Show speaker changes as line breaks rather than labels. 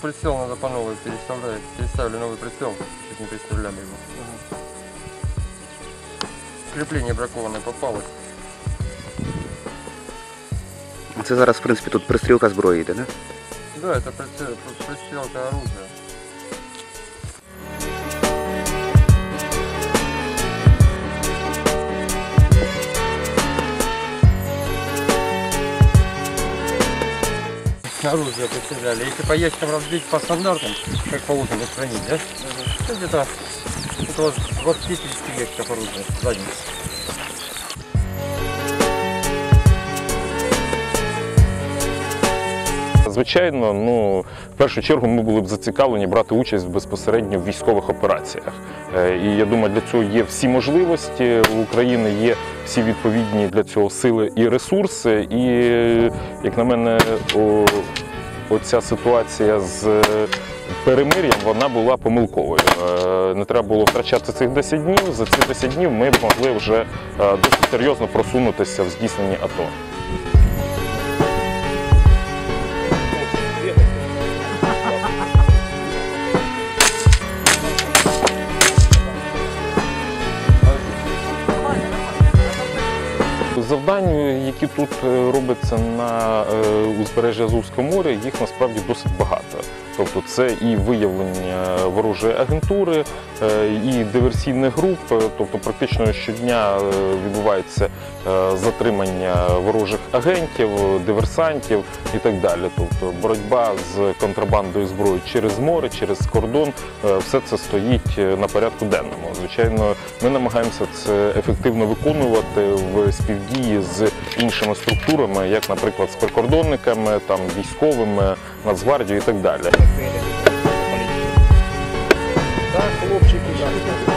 прицел надо по новой переставлять. Переставили новый прицел, чуть не переставляли его. Крепление бракованное попалось.
Це зараз, в принципі, тут пристрілка зброї йде, да?
Да, это пристрелка оружия. Оружие представляли. Если по ящикам разбить по стандартам, как положено хранить, да? Угу. где-то около 20-30 ящиков оружия
Звичайно, ну в першу чергу ми були б зацікавлені брати участь безпосередньо в військових операціях. Е, І я думаю, для цього є всі можливості. У України є всі відповідні для цього сили і ресурси. І як на мене, о, оця ситуація з перемир'ям вона була помилковою. Е, Не треба було втрачати цих 10 днів. За ці 10 днів ми б могли вже е, досить серйозно просунутися в здійсненні АТО. Завдань, які тут робиться робляться на узбережжя узбережжі Азовського моря, їх насправді досить багато. Тобто це і виявлення ворожої агентури, е, і диверсійних груп. Е, Тобто, практично щодня е, відбувається затримання ворожих агентів, диверсантів і так далі. Тобто боротьба з контрабандою зброї через море, через кордон, все це стоїть на порядку денному. Звичайно, ми намагаємося це ефективно виконувати в співдії з іншими структурами, як, наприклад, з прикордонниками, там військовими, Нацгвардією і так далі.
Так, хлопчики, так.